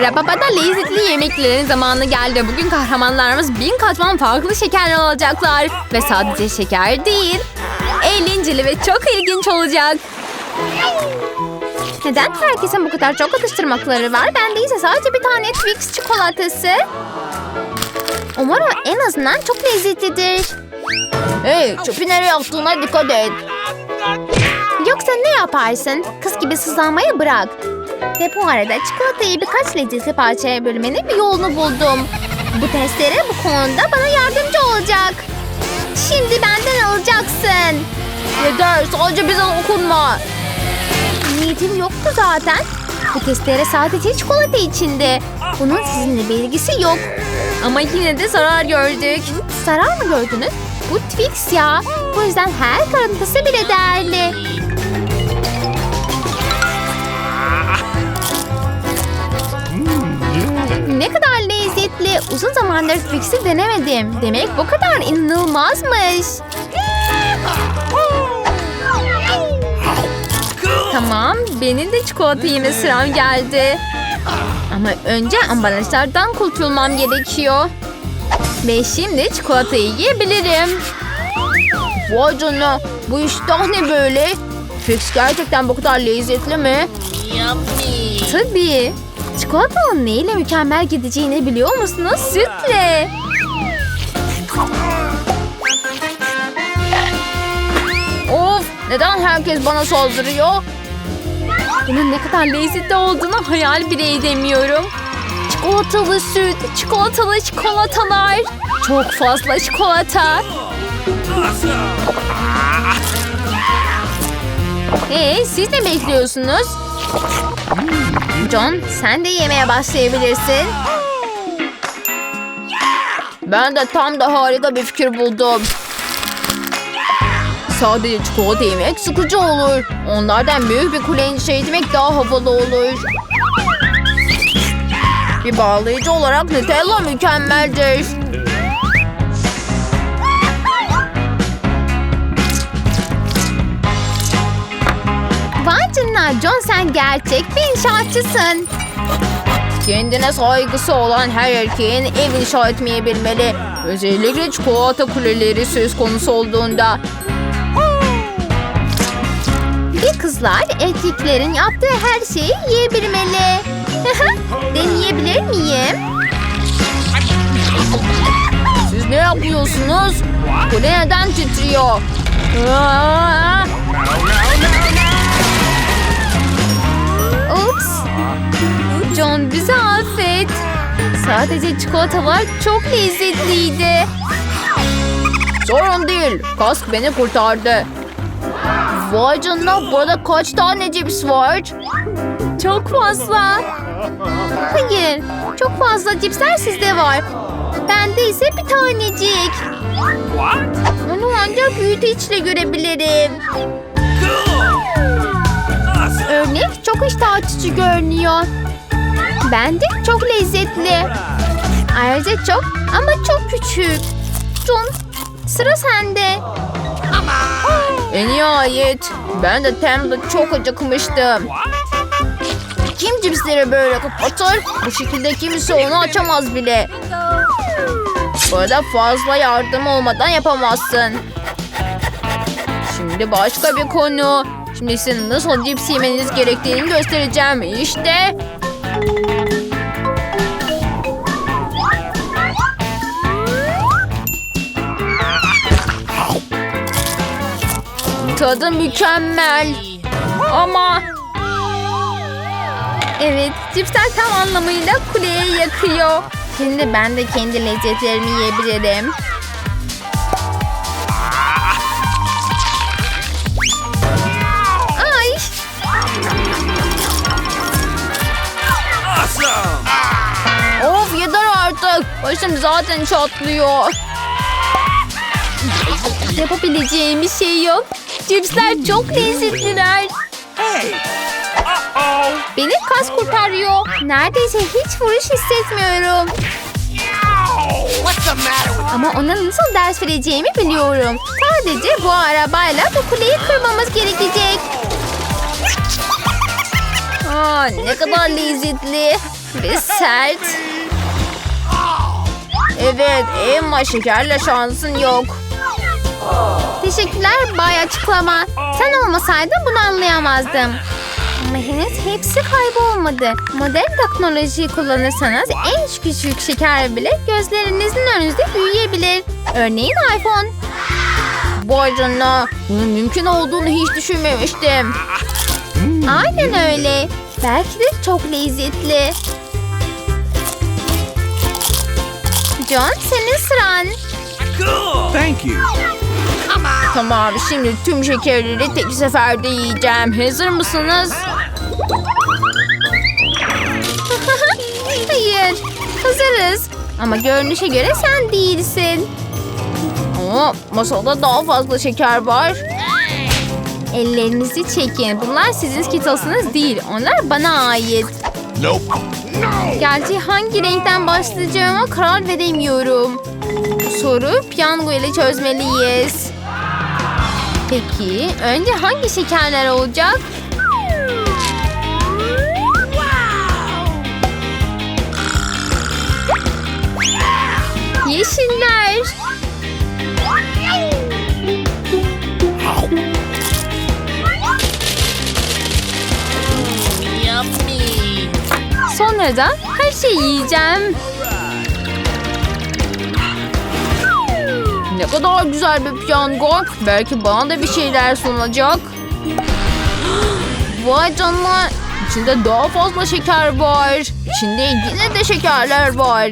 Rababada lezzetli yemeklerin zamanı geldi. Bugün kahramanlarımız bin katman farklı şekerler alacaklar. Ve sadece şeker değil. Eğlenceli ve çok ilginç olacak. Neden herkesin bu kadar çok atıştırmakları var? Bende ise sadece bir tane Twix çikolatası. Umarım en azından çok lezzetlidir. Hey çöpü nereye attığına dikkat et. Yoksa ne yaparsın? Kız gibi sızlanmayı bırak. Ve bu arada çikolatayı birkaç lezzetli parçaya bölmenin bir yolunu buldum. Bu testere bu konuda bana yardımcı olacak. Şimdi benden alacaksın. Yeter sadece bize dokunma. Niyetim yoktu zaten. Bu testere sadece çikolata içinde. Bunun sizinle bir ilgisi yok. Ama yine de zarar gördük. Zarar mı gördünüz? Bu Twix ya. Bu yüzden her kırıntısı bile değerli. Lezzetli. Uzun zamandır Twix'i denemedim. Demek bu kadar inanılmazmış. Tamam, benim de çikolata yeme sıram geldi. Ama önce ambalajlardan kurtulmam gerekiyor. Ve şimdi çikolatayı yiyebilirim. Vay canına bu iştah ne böyle? Fix gerçekten bu kadar lezzetli mi? Tabii. Çikolatanın neyle mükemmel gideceğini biliyor musunuz? Sütle. Of neden herkes bana saldırıyor? Bunun ne kadar lezzetli olduğunu hayal bile edemiyorum. Çikolatalı süt, çikolatalı çikolatalar. Çok fazla çikolata. Ee, siz ne bekliyorsunuz? John, sen de yemeye başlayabilirsin. Ben de tam da harika bir fikir buldum. Sadece çikolata yemek sıkıcı olur. Onlardan büyük bir kule inşa etmek daha havalı olur. Bir bağlayıcı olarak Nutella mükemmeldir. Sen gerçek bir inşaatçısın. Kendine saygısı olan her erkeğin ev inşa etmeyi bilmeli. Özellikle çikolata kuleleri söz konusu olduğunda. Bir kızlar erkeklerin yaptığı her şeyi yiyebilmeli. Deneyebilir miyim? Siz ne yapıyorsunuz? Kule neden titriyor? Aa! Sadece çikolatalar çok lezzetliydi. Sorun değil. Kask beni kurtardı. Vay canına burada kaç tane cips var? Çok fazla. Hayır, çok fazla cipsler sizde var. Bende ise bir tanecik. Onu ancak büyüteçle görebilirim. Örnek çok iştah açıcı görünüyor. Bence çok lezzetli. Ayrıca çok ama çok küçük. John, sıra sende. En nihayet. Ben de Tem'de çok acıkmıştım. Kim cipsleri böyle kapatır? Bu şekilde kimse onu açamaz bile. Burada fazla yardım olmadan yapamazsın. Şimdi başka bir konu. Şimdi sizin nasıl cips yemeniz gerektiğini göstereceğim. İşte. Tadı mükemmel. Ama Evet, cipsler tam anlamıyla kuleye yakıyor. Şimdi ben de kendi lezzetlerimi yiyebilirim. Başım zaten çatlıyor. yapabileceğim bir şey yok. Cipsler çok lezzetliler. Beni kas kurtarıyor. Neredeyse hiç vuruş hissetmiyorum. Ama ona nasıl ders vereceğimi biliyorum. Sadece bu arabayla bu kuleyi kırmamız gerekecek. Aa, ne kadar lezzetli ve sert. Evet, Emma şekerle şansın yok. Teşekkürler Bay Açıklama. Sen olmasaydın bunu anlayamazdım. Ama henüz hepsi kaybolmadı. Modern teknolojiyi kullanırsanız en küçük şeker bile gözlerinizin önünüzde büyüyebilir. Örneğin iPhone. Vay canına, bunun mümkün olduğunu hiç düşünmemiştim. Aynen öyle. Belki de çok lezzetli. John senin sıran. Thank you. Tamam, şimdi tüm şekerleri tek seferde yiyeceğim. Hazır mısınız? Hayır. Hazırız. Ama görünüşe göre sen değilsin. Ama masada daha fazla şeker var. Ellerinizi çekin. Bunlar sizin Skittles'ınız değil. Onlar bana ait. Nope. Gerçi hangi renkten başlayacağıma karar veremiyorum. Soru piyango ile çözmeliyiz. Peki önce hangi şekerler olacak? Yeşiller. Sonra da her şeyi yiyeceğim. Ne kadar güzel bir piyango. Belki bana da bir şeyler sunacak. Vay canına. İçinde daha fazla şeker var. İçinde yine de şekerler var.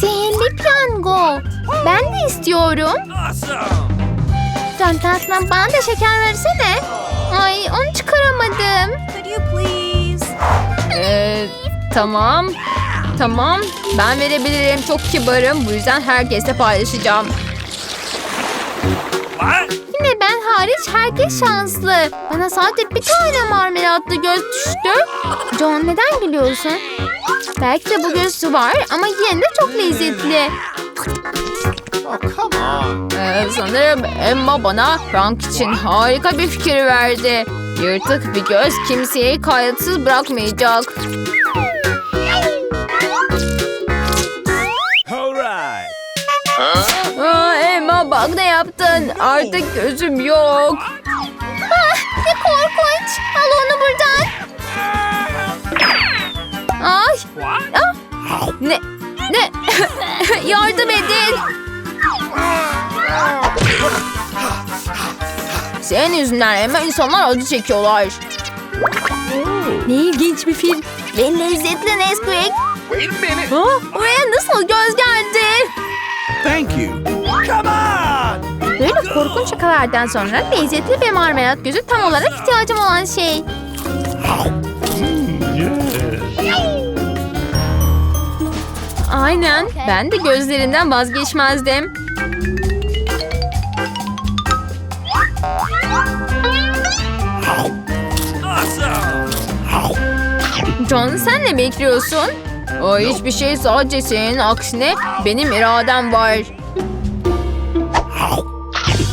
Sihirli piyango. Ben de istiyorum. Can tatlım bana da şeker versene. Tamam. Tamam. Ben verebilirim. Çok kibarım. Bu yüzden herkesle paylaşacağım. Yine ben hariç herkes şanslı. Bana sadece bir tane marmelatlı göz düştü. John neden gülüyorsun? Belki de bu gözü var ama yine de çok lezzetli. Oh. Ee, sanırım Emma bana Frank için harika bir fikir verdi. Yırtık bir göz kimseyi kayıtsız bırakmayacak. Yaptın. Artık gözüm yok. Ah, ne korkunç. Al onu buradan. Ay. Ah, Ne? Ne? Yardım edin. Senin yüzünden Emma insanlar acı çekiyorlar. ne ilginç bir film. Ve lezzetli Nesquik. Wait a minute. Ha? Oraya nasıl göz geldi? Thank you. Come on. Böyle korkunç şakalardan sonra lezzetli bir marmelat gözü tam olarak ihtiyacım olan şey. Aynen. Ben de gözlerinden vazgeçmezdim. John sen ne bekliyorsun? O hiçbir şey sadece senin aksine benim iradem var.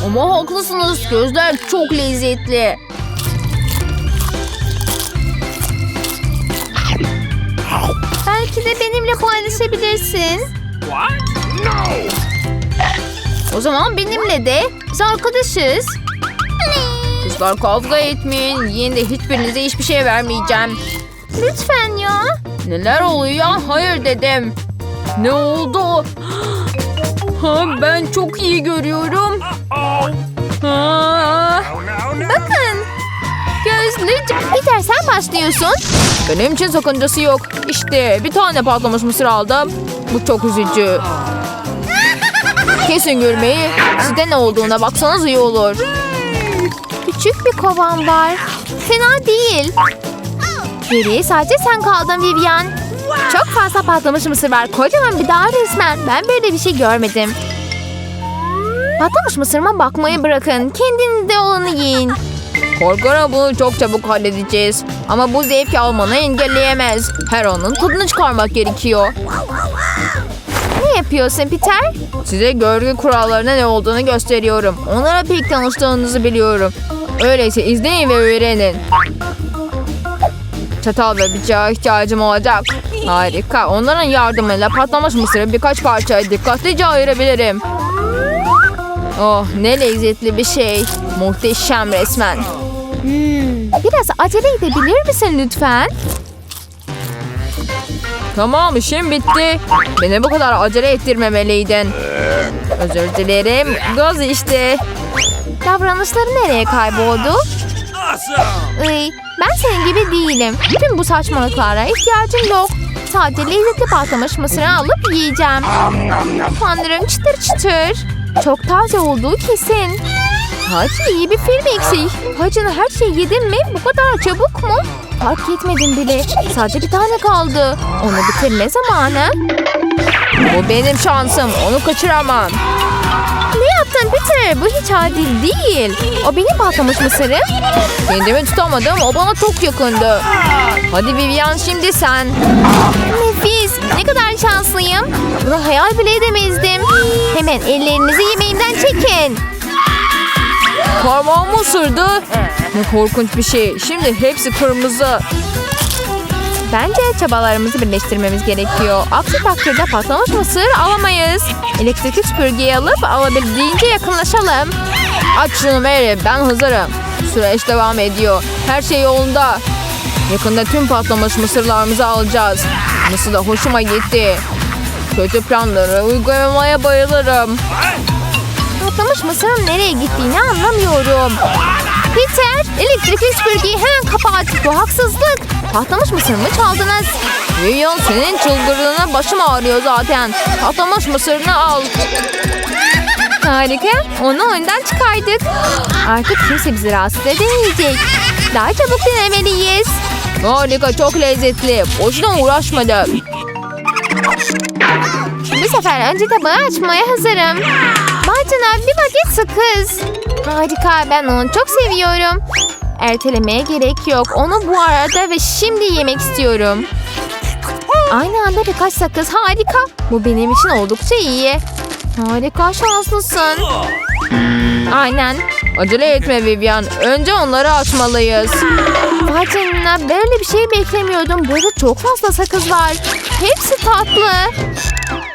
Ama haklısınız gözler çok lezzetli. Belki de benimle paylaşabilirsin. What? No. O zaman benimle de Biz arkadaşız. kızlar kavga etmeyin. Yine de hiçbirinize hiçbir şey vermeyeceğim. Lütfen ya. Neler oluyor? Hayır dedim. Ne oldu? Ha, ben çok iyi görüyorum. No. Bakın. Gözlü. Peter sen başlıyorsun. benim için sakıncası yok. İşte bir tane patlamış mısır aldım. Bu çok üzücü. Kesin gülmeyi. Sizde ne olduğuna baksanız iyi olur. Küçük bir kovan var. Fena değil. Geriye sadece sen kaldın Vivian. Çok fazla patlamış mısır var. Kocaman bir dağ resmen. Ben böyle bir şey görmedim. Patlamış mısırıma bakmayı bırakın. Kendinize olanı yiyin. Korkarım bunu çok çabuk halledeceğiz. Ama bu zevki almanı engelleyemez. Her anın tadını çıkarmak gerekiyor. Ne yapıyorsun Peter? Size görgü kurallarına ne olduğunu gösteriyorum. Onlara pek tanıştığınızı biliyorum. Öyleyse izleyin ve öğrenin. Çatal ve bıçağa ihtiyacım olacak. Harika. Onların yardımıyla patlamış mısırı birkaç parçaya dikkatlice ayırabilirim. Oh ne lezzetli bir şey. Muhteşem resmen. Biraz acele edebilir misin lütfen? Tamam işim bitti. Beni bu kadar acele ettirmemeliydin. Özür dilerim. Gaz işte. Davranışları nereye kayboldu? Iy, ben senin gibi değilim. Tüm bu saçmalıklara ihtiyacım yok. Sadece lezzetli patlamış mısırı alıp yiyeceğim. Tanrım çıtır çıtır. Çok taze olduğu kesin. Hadi iyi bir film eksik. Hacını her şeyi yedin mi? Bu kadar çabuk mu? Fark etmedim bile. Sadece bir tane kaldı. Onu bitirme zamanı. Bu benim şansım. Onu kaçıramam. Ne yaptın Peter? Bu hiç adil değil. O benim patlamış mısırım. Kendimi tutamadım. O bana çok yakındı. Hadi Vivian şimdi sen. Nefis. Ne kadar şanslıyım. Bunu hayal bile edemezdim. Hemen ellerinizi yemeğimden çekin. Parmağımı ısırdı. Ne korkunç bir şey. Şimdi hepsi kırmızı. Bence çabalarımızı birleştirmemiz gerekiyor. Aksi takdirde patlamış mısır alamayız. Elektrikli süpürgeyi alıp alabildiğince yakınlaşalım. Aç şunu Mary. Ben hazırım. Süreç devam ediyor. Her şey yolunda. Yakında tüm patlamış mısırlarımızı alacağız. Nasıl da hoşuma gitti. Kötü planları uygulamaya bayılırım. Patlamış mısırın nereye gittiğini anlamıyorum. Peter, elektrikli süpürgeyi hemen kapat. Bu haksızlık. Patlamış mısır mı çaldınız? Vivian senin çıldırdığına başım ağrıyor zaten. Patlamış mısırını al. Harika. Onu oyundan çıkardık. Artık kimse bizi rahatsız edemeyecek. Daha çabuk denemeliyiz. Harika çok lezzetli. Boşuna uğraşmadım. Bu sefer önce tabağı açmaya hazırım. Bacana bir paket sakız. Harika ben onu çok seviyorum. Ertelemeye gerek yok. Onu bu arada ve şimdi yemek istiyorum. Aynı anda birkaç sakız harika. Bu benim için oldukça iyi. Harika şanslısın. Aynen. Acele etme Vivian. Önce onları açmalıyız. Vay canına böyle bir şey beklemiyordum. Burada çok fazla sakız var. Hepsi tatlı.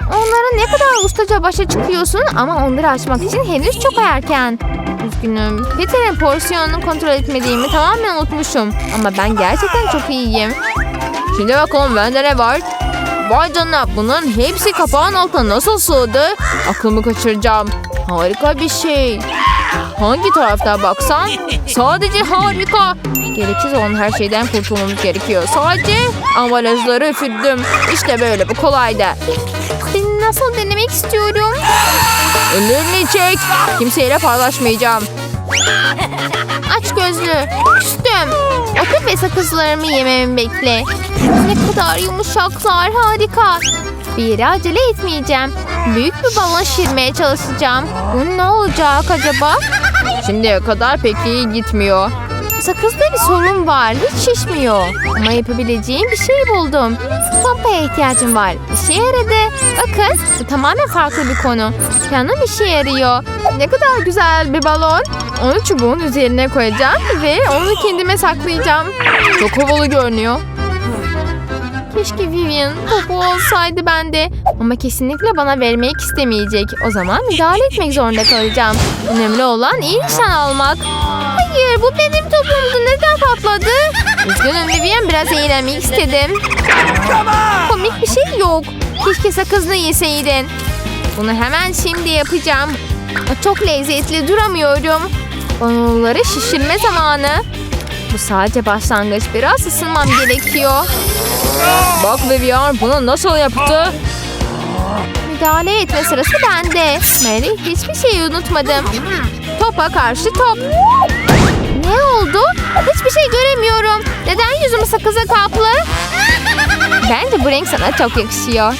Onlara ne kadar ustaca başa çıkıyorsun ama onları açmak için henüz çok erken. Üzgünüm. Peter'in porsiyonunu kontrol etmediğimi tamamen unutmuşum. Ama ben gerçekten çok iyiyim. Şimdi bakalım bende ne var? Vay canına bunların hepsi kapağın altına nasıl sığdı? Aklımı kaçıracağım. Harika bir şey. Hangi taraftan baksan? Sadece harika. Gereksiz olan her şeyden kurtulmamız gerekiyor. Sadece ambalajları üfürdüm. İşte böyle bu kolaydı. Seni nasıl denemek istiyorum? Ellerini çek. Kimseyle paylaşmayacağım. Aç gözlü. Küstüm. Otur ve sakızlarımı yememi bekle. Ne kadar yumuşaklar. Harika. Bir yere acele etmeyeceğim. Büyük bir balon şişirmeye çalışacağım. Bu ne olacak acaba? Şimdiye kadar pek iyi gitmiyor. Sakızda bir sorun var. Hiç şişmiyor. Ama yapabileceğim bir şey buldum. Pompaya ihtiyacım var. İşe yaradı. Bakın bu tamamen farklı bir konu. Planım işe yarıyor. Ne kadar güzel bir balon. Onu çubuğun üzerine koyacağım ve onu kendime saklayacağım. Çok havalı görünüyor. Keşke Vivian topu olsaydı bende. Ama kesinlikle bana vermek istemeyecek. O zaman müdahale etmek zorunda kalacağım. Önemli olan iyi nişan almak. Hayır bu benim topumdu. Neden patladı? Üzgünüm Vivian biraz eğlenmek istedim. Komik bir şey yok. Keşke sakızını yeseydin. Bunu hemen şimdi yapacağım. Çok lezzetli duramıyorum. Onları şişirme zamanı. Bu sadece başlangıç. Biraz ısınmam gerekiyor. Bak Vivian bunu nasıl yaptı? Müdahale etme sırası bende. Mary hiçbir şeyi unutmadım. Topa karşı top. Ne oldu? Hiçbir şey göremiyorum. Neden yüzüm sakıza kaplı? Bence bu renk sana çok yakışıyor.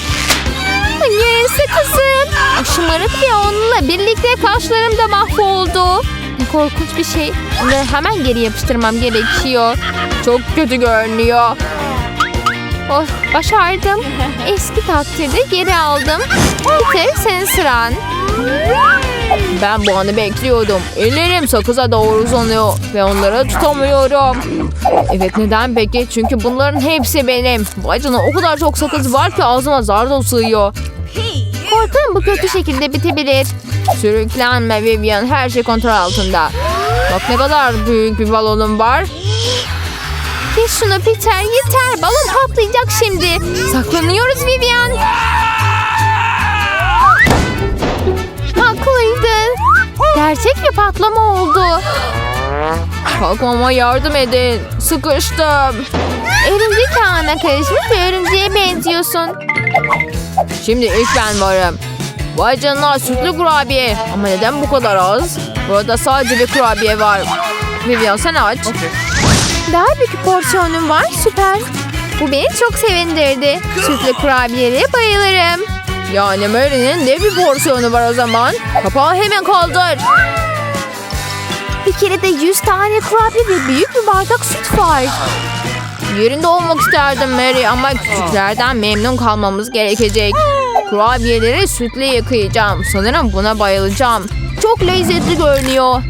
Hayır sakızım. O şımarık ve onunla birlikte kaşlarım da mahvoldu. Korkunç bir şey. Onları hemen geri yapıştırmam gerekiyor. Çok kötü görünüyor. Oh, başardım. Eski takdirde geri aldım. Peter senin sıran. Ben bu anı bekliyordum. Ellerim sakıza doğru uzanıyor ve onları tutamıyorum. Evet neden peki? Çünkü bunların hepsi benim. Vay canına o kadar çok sakız var ki ağzıma zar da sığıyor. Korkarım bu kötü şekilde bitebilir. Sürüklenme Vivian her şey kontrol altında. Bak ne kadar büyük bir balonum var. Kes şunu Peter yeter. Balon patlayacak şimdi. Saklanıyoruz Vivian. Haklıydın. Gerçek bir patlama oldu. Kalkmama yardım edin. Sıkıştım. Örümcek ağına karışmış bir örümceğe benziyorsun. Şimdi ilk ben varım. Vay canına sütlü kurabiye. Ama neden bu kadar az? Burada sadece bir kurabiye var. Vivian sen aç. Daha büyük porsiyonum var süper. Bu beni çok sevindirdi. Sütlü kurabiyelere bayılırım. Yani Mary'nin de bir porsiyonu var o zaman. Kapağı hemen kaldır. Bir kere de 100 tane kurabiye ve büyük bir bardak süt var. Yerinde olmak isterdim Mary ama küçüklerden memnun kalmamız gerekecek. Kurabiyeleri sütle yıkayacağım. Sanırım buna bayılacağım. Çok lezzetli görünüyor.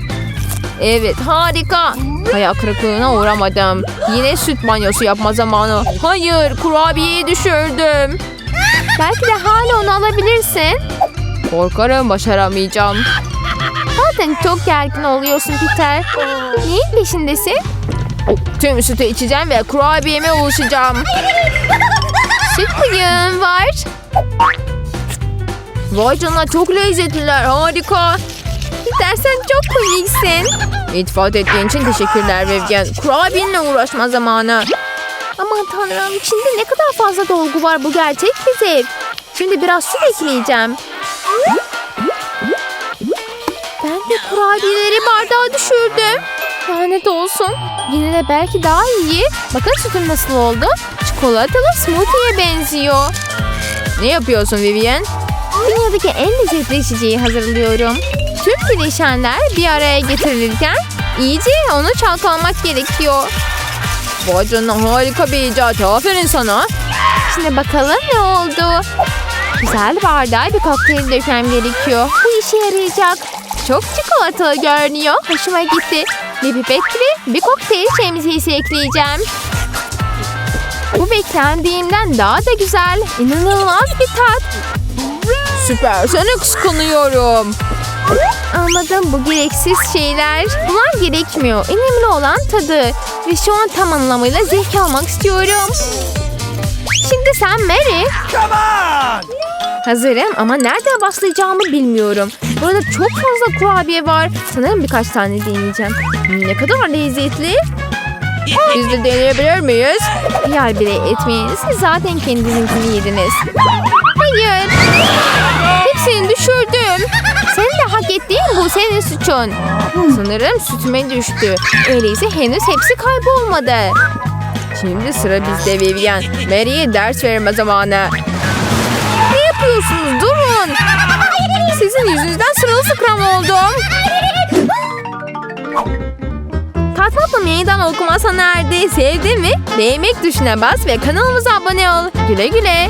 Evet harika. Hayal kırıklığına uğramadım. Yine süt banyosu yapma zamanı. Hayır kurabiyeyi düşürdüm. Belki de hala onu alabilirsin. Korkarım başaramayacağım. Zaten çok gergin oluyorsun Peter. Neyin peşindesin? Tüm sütü içeceğim ve kurabiyeme ulaşacağım. Süt bıyığın var. Vay canına çok lezzetliler harika. Peter sen çok komiksin. İltifat ettiğin için teşekkürler Vivian. Kurabiyenle uğraşma zamanı. Aman tanrım içinde ne kadar fazla dolgu var bu gerçek bir. Şimdi biraz süt ekleyeceğim. Ben de kurabiyeleri bardağa düşürdüm. Lanet olsun. Yine de belki daha iyi. Bakın sütüm nasıl oldu. Çikolatalı smoothie'ye benziyor. Ne yapıyorsun Vivian? Dünyadaki en lezzetli içeceği hazırlıyorum. Tüm bileşenler bir araya getirilirken iyice onu çalkalamak gerekiyor. Vay canına harika bir icat. Aferin sana. Şimdi bakalım ne oldu. Güzel bardağa bir kokteyl dökmem gerekiyor. Bu işe yarayacak. Çok çikolatalı görünüyor. Hoşuma gitti. Bir pipet gibi bir kokteyl şemsiyesi ekleyeceğim. Bu beklendiğimden daha da güzel. İnanılmaz bir tat. Süper. Seni kıskanıyorum. Anladım bu gereksiz şeyler. Bunlar gerekmiyor. Önemli olan tadı. Ve şu an tam anlamıyla zevk almak istiyorum. Şimdi sen Mary. Come on! Hazırım ama nereden başlayacağımı bilmiyorum. Burada çok fazla kurabiye var. Sanırım birkaç tane deneyeceğim. Ne kadar lezzetli. Biz de deneyebilir miyiz? Hayal bile etmeyin. Siz zaten kendinizinkini yediniz. Hayır. Hepsini düşürdüm. Sen de hak ettiğin bu senin suçun. Sanırım sütüme düştü. Öyleyse henüz hepsi kaybolmadı. Şimdi sıra bizde Vivian. Mary'e ders verme zamanı. Ne yapıyorsunuz? Durun. Sizin yüzünüzden sırılsıklam oldum. Katmatla meydan okuma sona erdi. Sevdi mi? Beğenmek tuşuna bas ve kanalımıza abone ol. Güle güle.